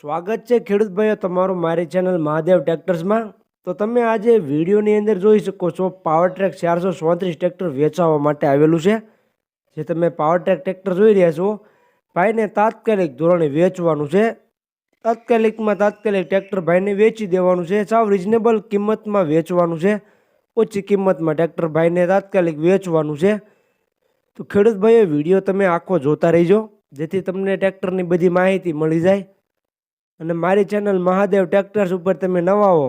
સ્વાગત છે ખેડૂત ભાઈઓ તમારું મારી ચેનલ મહાદેવ ટ્રેક્ટર્સમાં તો તમે આજે વિડીયોની અંદર જોઈ શકો છો પાવર ટ્રેક ચારસો ચોત્રીસ ટ્રેક્ટર વેચાવવા માટે આવેલું છે. જે તમે પાવર ટ્રેક ટ્રેક્ટર જોઈ રહ્યા છો. ભાઈને તાત્કાલિક ધોરણે વેચવાનું છે. તાત્કાલિકમાં તાત્કાલિક ટ્રેક્ટર ભાઈને વેચી દેવાનું છે. સાવ રિઝનેબલ કિંમતમાં વેચવાનું છે. ઓછી કિંમતમાં ટ્રેક્ટર ભાઈને તાત્કાલિક વેચવાનું છે. તો ખેડૂત ભાઈઓ, વીડિયો તમે આખો જોતા રહીજો. જેથી તમને ટ્રેક્ટરની બધી માહિતી મળી જાય. અને મારી ચેનલ મહાદેવ ટ્રેક્ટર્સ ઉપર તમે નવા હો,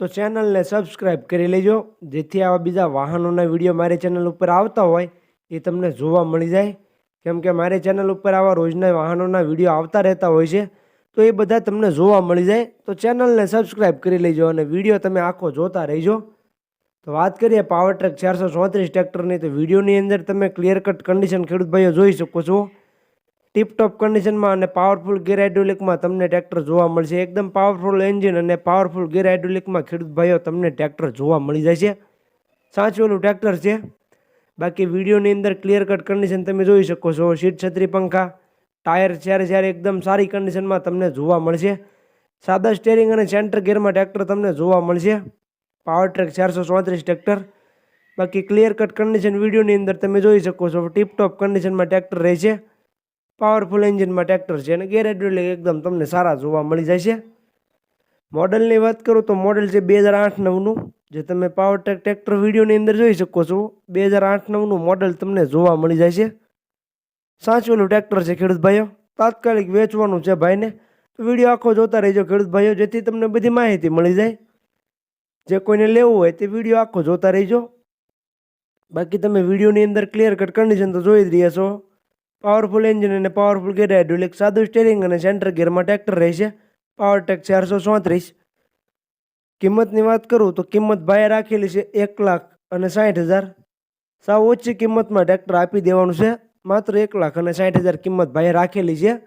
તો ચેનલને સબસ્ક્રાઈબ કરી લેજો. જેથી આવા બીજા વાહનોના વીડિયો મારી ચેનલ ઉપર આવતા હોય, એ તમને જોવા મળી જાય. કેમ કે મારી ચેનલ ઉપર આવા રોજના વાહનોના વીડિયો આવતા રહેતા હોય છે, તો એ બધા તમને જોવા મળી જાય. તો ચેનલને સબસ્ક્રાઈબ કરી લેજો અને વીડિયો તમે આખો જોતા રહેજો. તો વાત કરીએ પાવર ટ્રેક ચારસો ચોત્રીસ ટ્રેક્ટરની તો વિડીયોની અંદર તમે ક્લિયર કટ કન્ડિશન ખેડૂત ભાઈઓ જોઈ શકો છો. ટીપટોપ કન્ડિશનમાં અને પાવરફુલ ગેર હાઇડ્રોલિકમાં તમને ટ્રેક્ટર જોવા મળશે. એકદમ પાવરફુલ એન્જિન અને પાવરફુલ ગેર હાઇડ્રોલિકમાં ખેડૂત ભાઈઓ તમને ટ્રેક્ટર જોવા મળી છે સાચવેલું ટ્રેક્ટર છે. બાકી વિડીયોની અંદર ક્લિયર કટ કન્ડિશન તમે જોઈ શકો છો. સીટ છત્રી પંખા ટાયર જ્યારે જ્યારે એકદમ સારી કન્ડિશનમાં તમને જોવા મળશે. સાદા સ્ટેરિંગ અને સેન્ટર ગેરમાં ટ્રેક્ટર તમને જોવા મળશે. પાવર ટ્રેક ચારસો ચોત્રીસ ટ્રેક્ટર બાકી ક્લિયર કટ કન્ડિશન વિડીયોની અંદર તમે જોઈ શકો છો. ટીપટોપ કન્ડિશનમાં ટ્રેક્ટર રહે છે. પાવરફુલ એન્જિનમાં ટ્રેક્ટર છે અને ગેર હાઇડ્રોલિક એકદમ તમને સારા જોવા મળી જાય છે મોડલની વાત કરું તો મોડલ છે બે હજાર આઠ નવનું, જે તમે પાવર ટ્રેક ટ્રેક્ટર વિડીયોની અંદર જોઈ શકો છો. બે હજાર આઠ નવનું મોડલ તમને જોવા મળી જાય છે સાચવેલું ટ્રેક્ટર છે ખેડૂત ભાઈઓ. તાત્કાલિક વેચવાનું છે ભાઈને. તો વીડિયો આખો જોતા રહેજો ખેડૂત ભાઈઓ, જેથી તમને બધી માહિતી મળી જાય. જે કોઈને લેવું હોય તે વીડિયો આખો જોતા રહેજો. બાકી તમે વિડીયોની અંદર ક્લિયર કટ કન્ડિશન તો જોઈ જ રહ્યા છો. પાવરફુલ એન્જિન અને પાવરફુલ ગેર હાઇડ્રોલિક સાદું સ્ટેરિંગ અને સેન્ટર ગેરમાં ટ્રેક્ટર રહેશે. પાવર ટેક ચારસો ચોત્રીસ. કિંમતની વાત કરું તો કિંમત ભાઈએ રાખેલી છે એક લાખ અને સાઠ હજાર. સાવ ઓછી કિંમતમાં ટ્રેક્ટર આપી દેવાનું છે. માત્ર એક લાખ અને સાઠ હજાર કિંમત ભાઈએ રાખેલી છે.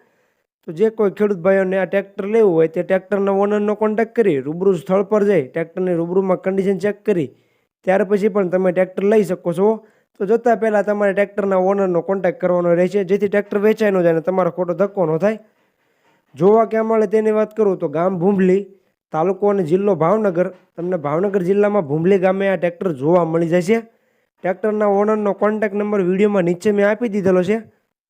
તો જે કોઈ ખેડૂત ભાઈઓને આ ટ્રેક્ટર લેવું હોય તે ટ્રેક્ટરના ઓનરનો કોન્ટેક્ટ કરી, રૂબરૂ સ્થળ પર જઈ ટ્રેક્ટરની રૂબરૂમાં કન્ડિશન ચેક કરી. ત્યાર પછી પણ તમે ટ્રેક્ટર લઈ શકો છો. તો જતાં પહેલાં તમારે ટ્રેક્ટરના ઓનરનો કોન્ટેક્ટ કરવાનો રહેશે. જેથી ટ્રેક્ટર વેચાઈ ન જાય અને તમારો ખોટો ધક્કો ન થાય. જોવા ક્યાં મળે તેની વાત કરું તો ગામ ભૂંભલી તાલુકો અને જિલ્લો ભાવનગર. તમને ભાવનગર જિલ્લામાં ભૂંભલી ગામે આ ટ્રેક્ટર જોવા મળી જશે ટ્રેક્ટરના ઓનરનો કોન્ટેક્ટ નંબર વિડીયોમાં નીચે મેં આપી દીધેલો છે.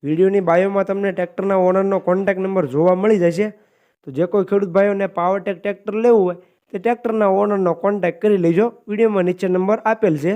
વિડીયોની બાયોમાં તમને ટ્રેક્ટરના ઓનરનો કોન્ટેક્ટ નંબર જોવા મળી જશે તો જે કોઈ ખેડૂત ભાઈઓને પાવરટેક ટ્રેક્ટર લેવું હોય તે ટ્રેક્ટરના ઓનરનો કોન્ટેક્ટ કરી લેજો. વિડીયોમાં નીચે નંબર આપેલ છે.